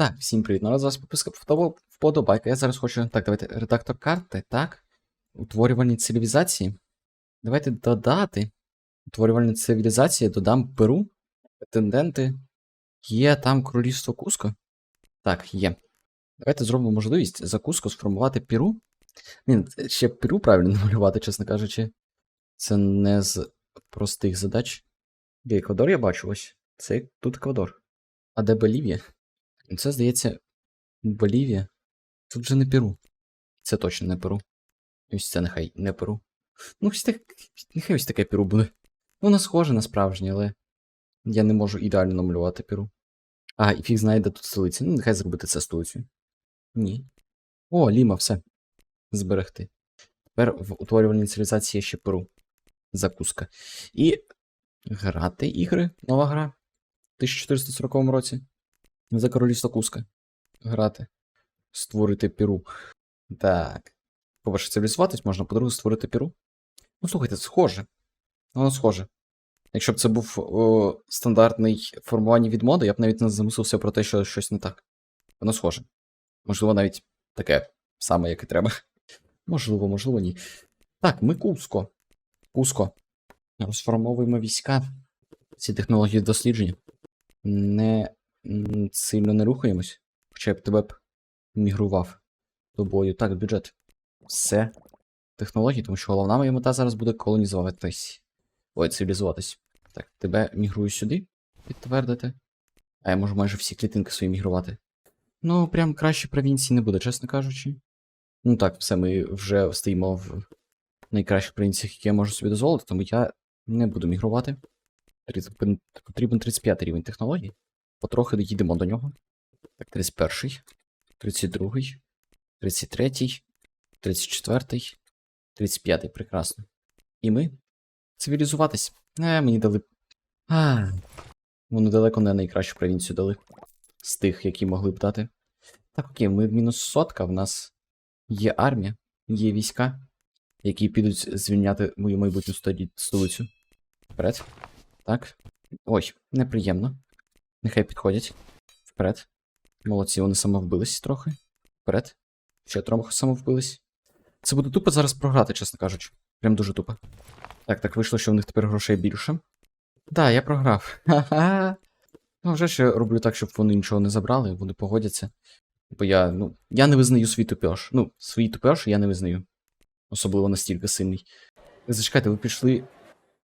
Так, всім привіт. Народ, з вас підписка вподобайка. Я зараз хочу. Так, давайте редактор карти, так. Утворювальні цивілізації. Давайте додати. Утворювальні цивілізації додам Перу. Претенденти. Є там королівство Куско. Так, є. Давайте зробимо можливість за Куско сформувати Перу. Ні, ще Перу правильно намалювати, чесно кажучи. Це не з простих задач. Де Еквадор я бачу ось. Це тут Еквадор. А де Болівія? Це, здається, Болівія. Тут же не Перу. Це точно не Перу. Ось це нехай не Перу. Ну, ось так, нехай ось таке Перу буде. Ну, Воно схоже на справжнє, але я не можу ідеально намалювати Перу. А, і фіг знає, де тут столиця. Ну, нехай зробити це столицею. Ні. О, Ліма, все. Зберегти. Тепер в утворювальній цивілізації є ще Перу. Закуска. І грати ігри. Нова гра. В 1440 році. За королівство Куска. Грати. Створити Перу. Так. По-перше, цивілізуватись можна, по-друге, створити Перу. Ну, слухайте, схоже. Воно схоже. Якщо б це був о, стандартний формування від моди, я б навіть не замислився про те, що щось не так. Воно схоже. Можливо, навіть таке саме, як і треба. Можливо, можливо, ні. Так, ми Куско. Куско. Розформовуємо війська. Ці технології дослідження. Не сильно не рухаємось. Хоча я б тебе б мігрував до бою. Так, бюджет. Все. Технології, тому що головна моя мета зараз буде колонізуватись. Ой, цивілізуватись. Так, тебе мігрую сюди. Підтвердити. А я можу майже всі клітинки свої мігрувати. Ну, прям краще провінції не буде, чесно кажучи. Ну так, все, ми вже стоїмо в найкращих провінціях, які я можу собі дозволити, тому я не буду мігрувати. Потрібен 35 рівень технологій. Потрохи доїдемо до нього. Так, 31, 32, 33, 34, 35. Прекрасно. І ми цивілізуватись. Е, мені дали. А, вони далеко не найкращу провінцію дали. З тих, які могли б дати. Так, окей, ми мінус сотка, в нас є армія, є війська, які підуть звільняти мою майбутню столицю. Вперед. Так. Ой, неприємно. Нехай підходять. Вперед. Молодці, вони самовбились трохи. Вперед. Ще трохи самовбились. Це буде тупо зараз програти, чесно кажучи. Прям дуже тупо. Так, так вийшло, що в них тепер грошей більше. Да, я програв. Ха-ха. Ну, вже ще роблю так, щоб вони нічого не забрали, вони погодяться. Бо я, ну, я не визнаю свій тупеж. Ну, свій тупеж я не визнаю. Особливо настільки сильний. Зачекайте, ви пішли.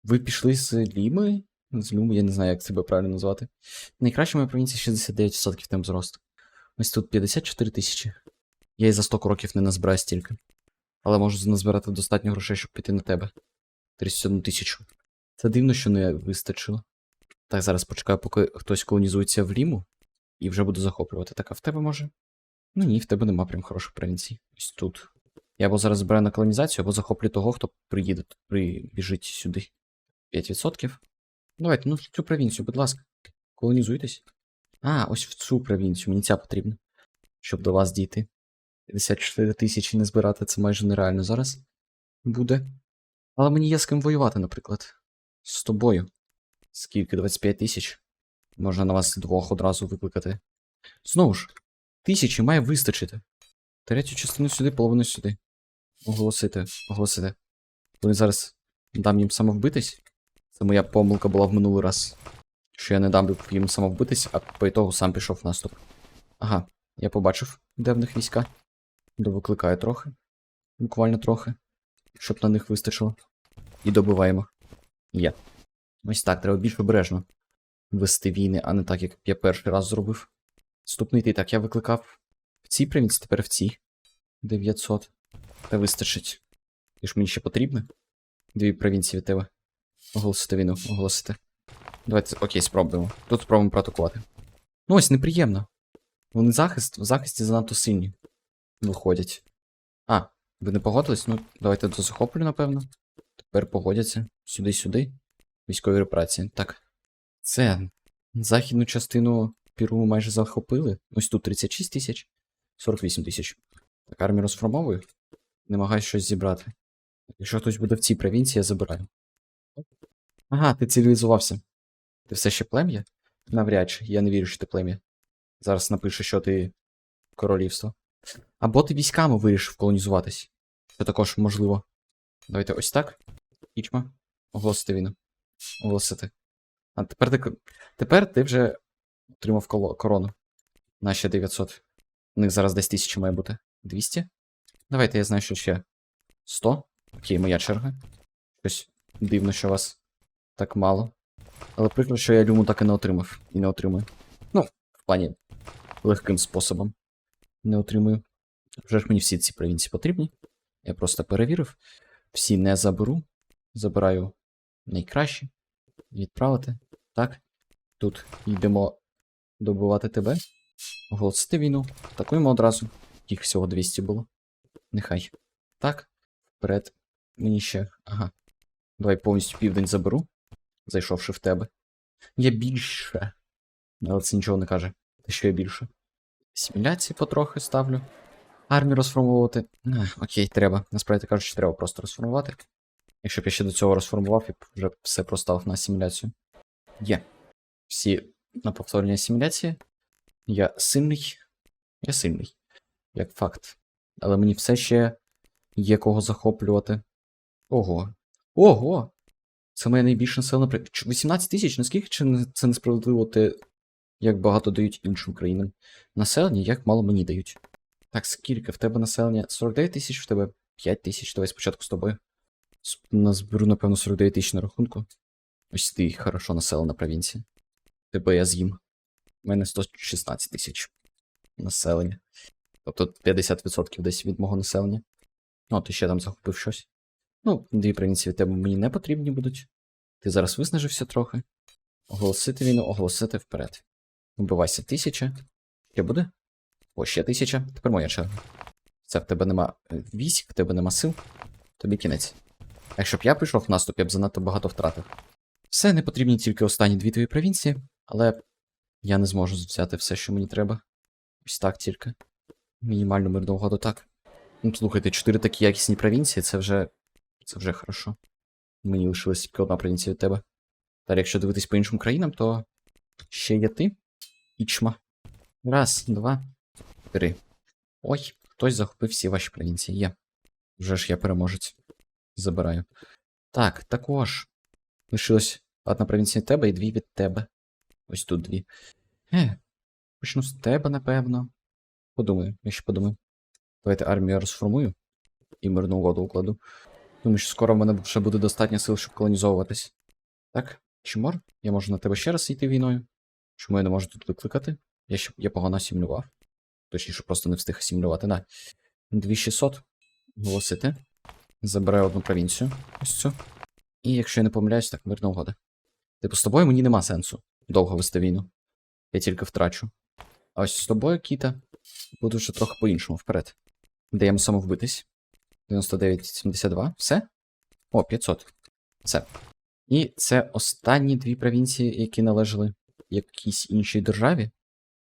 Ви пішли з Ліми? З Люми, я не знаю, як себе правильно назвати. Найкраща моя провінція 69% темп зросту. Ось тут 54 тисячі. Я і за 100 років не назбираю стільки. Але можу назбирати достатньо грошей, щоб піти на тебе. 31 тисячу. Це дивно, що не вистачило. Так, зараз почекаю, поки хтось колонізується в Ліму, і вже буду захоплювати. Так, а в тебе може? Ну ні, в тебе нема прям хороших провінцій. Ось тут. Я або зараз збираю на колонізацію, або захоплю того, хто приїде, прибіжить сюди. 5%. Давайте, ну в цю провінцію, будь ласка. Колонізуйтесь. А, ось в цю провінцію. Мені ця потрібна. Щоб до вас дійти. 54 тисячі не збирати це майже нереально зараз. Буде. Але мені є з ким воювати, наприклад. З тобою. Скільки? 25 тисяч. Можна на вас двох одразу викликати. Знову ж, тисячі має вистачити. Третю частину сюди, половину сюди. Оголосити, оголосити. Коли зараз дам їм самовбитись. Це моя помилка була в минулий раз. Що я не дам їм самовбитись, а по ітогу сам пішов в наступ. Ага, я побачив, де в них війська. Довикликаю трохи. Буквально трохи. Щоб на них вистачило. І добиваємо. Є. Ось так, треба більш обережно вести війни, а не так, як я перший раз зробив. Наступний ти так, я викликав в цій провінції, тепер в цій. 900. Та вистачить. І ж мені ще потрібно. Дві провінції від тебе. Оголосити війну, оголосити. Давайте, окей, спробуємо. Тут спробуємо протокувати. Ну ось неприємно. Вони захист, в захисті занадто сильні. Виходять. А, ви не погодились? Ну, давайте до захоплю, напевно. Тепер погодяться. Сюди-сюди. Військові репарації. Так. Це. Західну частину Піру ми майже захопили. Ось тут 36 тисяч, 48 тисяч. Так, армію розформовую. Намагаюсь щось зібрати. Якщо хтось буде в цій провінції, я забираю. Ага, ти цивілізувався. Ти все ще плем'я? Навряд чи, я не вірю, що ти плем'я. Зараз напише, що ти королівство. Або ти військами вирішив колонізуватись. Це також можливо. Давайте ось так. Ічма. Оголосити війну. Оголосити. А тепер ти, тепер ти вже отримав коло- корону. На ще 900. У них зараз десь 1000 має бути. 200? Давайте я знаю, що ще. 100. Окей, моя черга. Щось дивно, що вас так мало. Але прикро, що я люму так і не отримав. І не отримую. Ну, в плані легким способом. Не отримую. Вже ж мені всі ці провінції потрібні. Я просто перевірив. Всі не заберу. Забираю найкращі. Відправити. Так. Тут йдемо добувати тебе. Оголосити війну. Атакуємо одразу. Їх всього 200 було. Нехай. Так. Вперед. Мені ще. Ага. Давай повністю південь заберу. Зайшовши в тебе. Я більше. Але це нічого не каже. Те, що я більше. Симуляції потрохи ставлю. Армію розформовувати. А, окей, треба. Насправді кажучи, треба просто розформувати. Якщо б я ще до цього розформував, я б вже все проставив на асиміляцію. Є. Всі на повторення асиміляції. Я сильний. Я сильний. Як факт. Але мені все ще є кого захоплювати. Ого. Ого! Це моє найбільше населення. при- 18 тисяч, наскільки чи це несправедливо те, як багато дають іншим країнам? Населення, як мало мені дають. Так, скільки? В тебе населення 49 тисяч, в тебе 5 тисяч, давай спочатку з тобою. Назберу, напевно, 49 тисяч на рахунку. Ось ти хорошо населена провінція. Тебе я з'їм. У мене 116 тисяч населення. Тобто 50% десь від мого населення. О, ти ще там захопив щось. Ну, дві провінції від тебе мені не потрібні будуть. Ти зараз виснажився трохи. Оголосити війну, оголосити вперед. Вбивайся тисяча. Ще буде? О, ще тисяча. Тепер моя черга. Це в тебе нема е, військ, в тебе нема сил. Тобі кінець. Якщо б я пішов в наступ, я б занадто багато втратив. Все, не потрібні тільки останні дві твої провінції, але я не зможу взяти все, що мені треба. Ось так тільки. Мінімальну мирну угоду так. Ну, слухайте, чотири такі якісні провінції, це вже. Це вже хорошо. Мені лишилась тільки одна провінція від тебе. Далі, якщо дивитись по іншим країнам, то ще є ти. Ічма. Раз, два, три. Ой, хтось захопив всі ваші провінції. Є. Вже ж я переможець. Забираю. Так, також. Лишилось одна провінція від тебе і дві від тебе. Ось тут дві. Е, почну з тебе, напевно. Подумаю, я ще подумаю. Давайте армію розформую і мирну угоду укладу. Думаю, що скоро в мене вже буде достатньо сил, щоб колонізовуватись. Так, Чимор, я можу на тебе ще раз йти війною. Чому я не можу тут викликати? Я ще я погано асімілював. Точніше, просто не встиг асімілювати. На. 2600. Голосити. Забираю одну провінцію. Ось цю. І якщо я не помиляюсь, так, мирна угода. Типу, з тобою мені нема сенсу довго вести війну. Я тільки втрачу. А ось з тобою, Кіта, буду вже трохи по-іншому вперед. Даємо самовбитись. 99,72. Все? О, 500. Все. І це останні дві провінції, які належали якійсь іншій державі.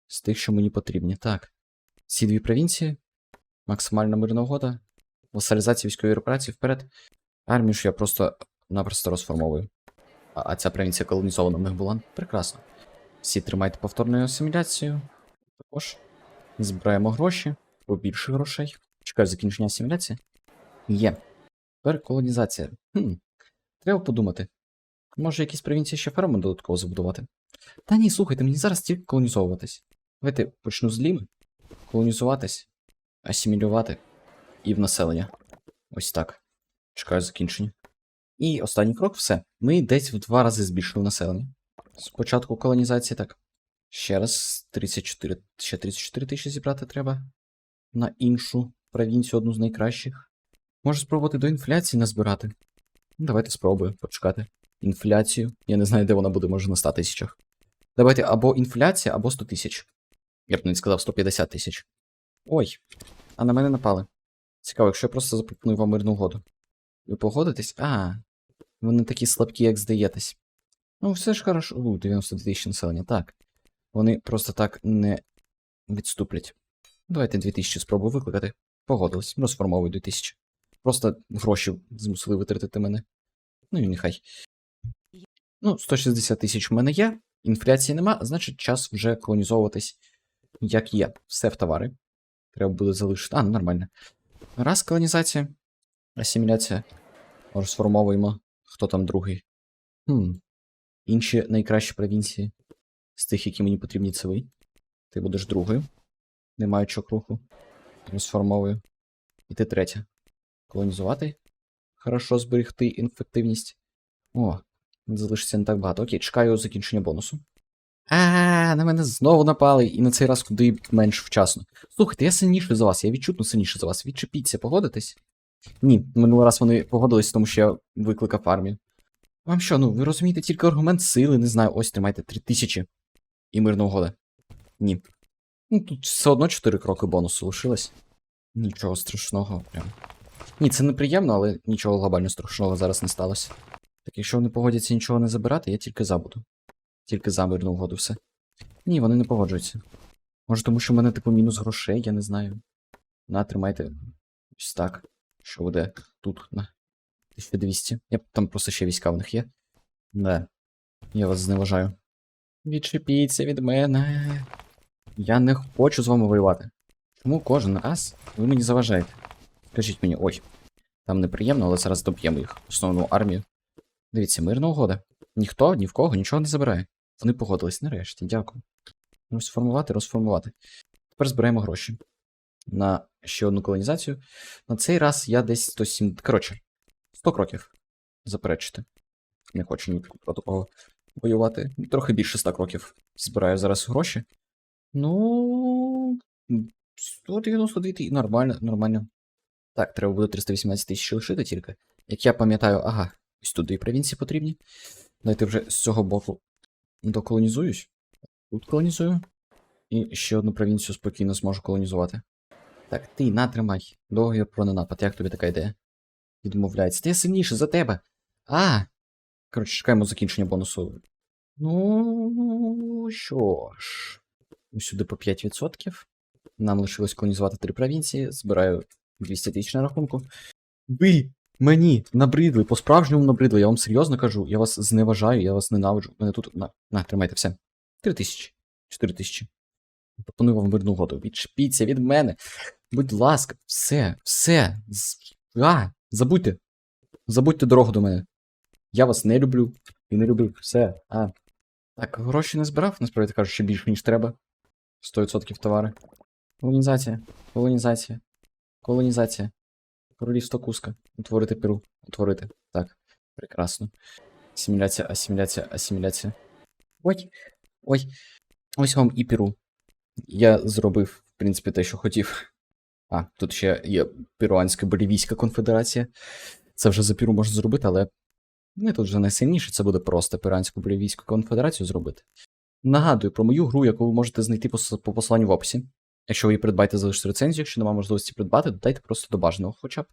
З тих, що мені потрібні. Так. Ці дві провінції. Максимальна мирна угода. Васалізація військової операції вперед. Армію ж я просто-напросто розформовую. А, а ця провінція колонізована в них була. Прекрасно. Всі тримайте повторну асиміляцію. Також. Збираємо гроші. Побільше грошей. Чекаю закінчення асиміляції. Є. Тепер колонізація. Хм. Треба подумати. Може, якісь провінції ще ферми додатково забудувати? Та ні, слухайте, мені зараз тільки колонізовуватись. Давайте почну з Ліми. Колонізуватись, асимілювати і в населення. Ось так. Чекаю закінчення. І останній крок все. Ми десь в два рази збільшили населення. Спочатку колонізації так. Ще раз 34. Ще 34 тисячі зібрати треба. На іншу провінцію, одну з найкращих. Може спробувати до інфляції назбирати. Ну, Давайте спробую почекати. Інфляцію. Я не знаю, де вона буде, може на 100 тисячах. Давайте або інфляція, або 100 тисяч. Я б навіть сказав 150 тисяч. Ой, а на мене напали. Цікаво, якщо я просто запропоную вам мирну угоду. Ви погодитесь? А, вони такі слабкі, як здаєтесь. Ну, все ж хорошо. У, 92 тисячі населення, так. Вони просто так не відступлять. Давайте 2000 спробую викликати. Погодились, розформовую 2000. Просто гроші змусили витратити мене. Ну і нехай. Ну, 160 тисяч в мене є, інфляції нема, значить час вже колонізовуватись як є. Все в товари. Треба буде залишити. А, ну нормально. Раз колонізація, асиміляція. Розформовуємо. Хто там другий? Хм. Інші найкращі провінції. З тих, які мені потрібні, це ви. Ти будеш другою. Не маючи руху. Розформовую. І ти третя. Колонізувати. Хорошо зберегти інфективність. О, залишиться не так багато. Окей, чекаю закінчення бонусу. А, на мене знову напали, і на цей раз куди менш вчасно. Слухайте, я сильніший за вас, я відчутно сильніший за вас. Відчепіться, погодитесь? Ні, минулий раз вони погодились, тому що я викликав армію. Вам що, ну ви розумієте тільки аргумент сили, не знаю, ось тримайте 3000 і мирна угода. Ні. Ну тут все одно 4 кроки бонусу лишилось. Нічого страшного, прям. Ні, це неприємно, але нічого глобально страшного зараз не сталося. Так якщо вони погодяться нічого не забирати, я тільки за буду. Тільки за мирну угоду все. Ні, вони не погоджуються. Може, тому що в мене, типу, мінус грошей, я не знаю. На, тримайте. Ось так. Що буде тут на 1200. Я там просто ще війська в них є. Не. Я вас зневажаю. Відчепіться від мене. Я не хочу з вами воювати. Чому кожен раз ви мені заважаєте? Скажіть мені, ой, там неприємно, але зараз доб'ємо їх, основну армію. Дивіться, мирна угода. Ніхто ні в кого нічого не забирає. Вони погодились нарешті, дякую. Розформувати, розформувати. Тепер збираємо гроші на ще одну колонізацію. На цей раз я десь 107. Коротше, 100 кроків. Заперечити. Не хочу ні проти кого воювати. Трохи більше 100 кроків. Збираю зараз гроші. Ну. 192 тисячі. Нормально, нормально. Так, треба буде 318 тисяч лишити тільки. Як я пам'ятаю, ага, ось тут дві провінції потрібні. Дайте вже з цього боку доколонізуюсь. Тут колонізую. І ще одну провінцію спокійно зможу колонізувати. Так, ти натримай. Договір про ненапад. Як тобі така ідея? Відмовляється. Я сильніше за тебе. А! Коротше, чекаємо закінчення бонусу. Ну, що ж. Ось Сюди по 5%. Нам лишилось колонізувати три провінції. Збираю 200 тисяч на рахунку. Ви мені набридли, по-справжньому набридли. Я вам серйозно кажу, я вас зневажаю, я вас ненавиджу. Мене тут. На, на тримайте все. 3 тисячі. 4 тисячі. Пропоную вам мирну угоду. Відшпіться від мене. Будь ласка, все, все. А, забудьте. Забудьте дорогу до мене. Я вас не люблю. І не люблю. Все. А. Так, гроші не збирав, насправді кажу, ще більше, ніж треба. 100% товари. Колонізація. Колонізація. Колонізація. Королівство Куска. Утворити Перу. Утворити. Так. Прекрасно. Асиміляція, асиміляція, асиміляція. Ой. Ой. Ось вам і Перу. Я зробив, в принципі, те, що хотів. А, тут ще є Перуанська Болівійська конфедерація. Це вже за Перу можна зробити, але ми тут вже найсильніше, це буде просто Перуанську Болівійську конфедерацію зробити. Нагадую про мою гру, яку ви можете знайти по посиланню в описі. Якщо ви її придбаєте, залиште рецензію, якщо немає можливості придбати, додайте просто до бажаного хоча б.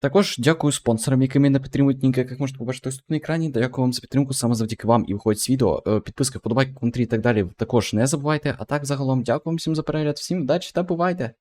Також дякую спонсорам, які мене підтримують, Ніка, як можете побачити ось тут на екрані. Дякую вам за підтримку саме завдяки вам і виходить відео. Е, Підписка, вподобайки, коментарі і так далі. Також не забувайте. А так загалом дякую вам всім за перегляд, всім удачі та бувайте!